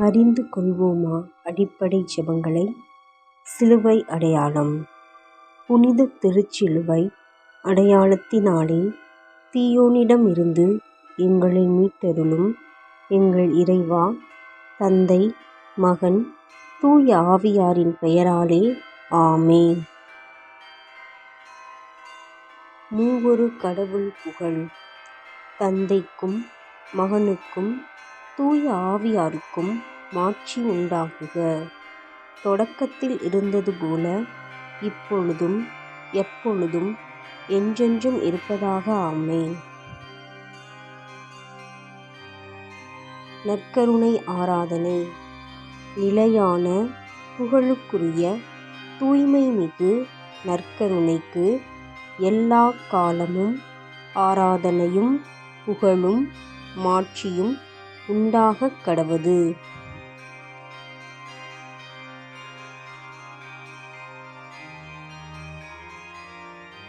அறிந்து கொள்வோமா அடிப்படை ஜெபங்களை? சிலுவை அடையாளம். புனித திருச்சிலுவை அடையாளத்தினாலே தீயோனிடமிருந்து எங்களை மீட்டருளும் எங்கள் இறைவா தந்தை மகன் தூய ஆவியாரின் பெயராலே ஆமே மூவொரு கடவுள் புகழ். தந்தைக்கும் மகனுக்கும் தூய ஆவியாருக்கும் மாட்சி உண்டாகுக. தொடக்கத்தில் இருந்தது போல இப்பொழுதும் எப்பொழுதும் என்றென்றும் இருப்பதாக ஆமென். நற்கருணை ஆராதனை. நிலையான புகழுக்குரிய தூய்மைமிகு நற்கருணைக்கு எல்லா காலமும் ஆராதனையும் புகழும் மாட்சியும் உண்டாகக் கடவது.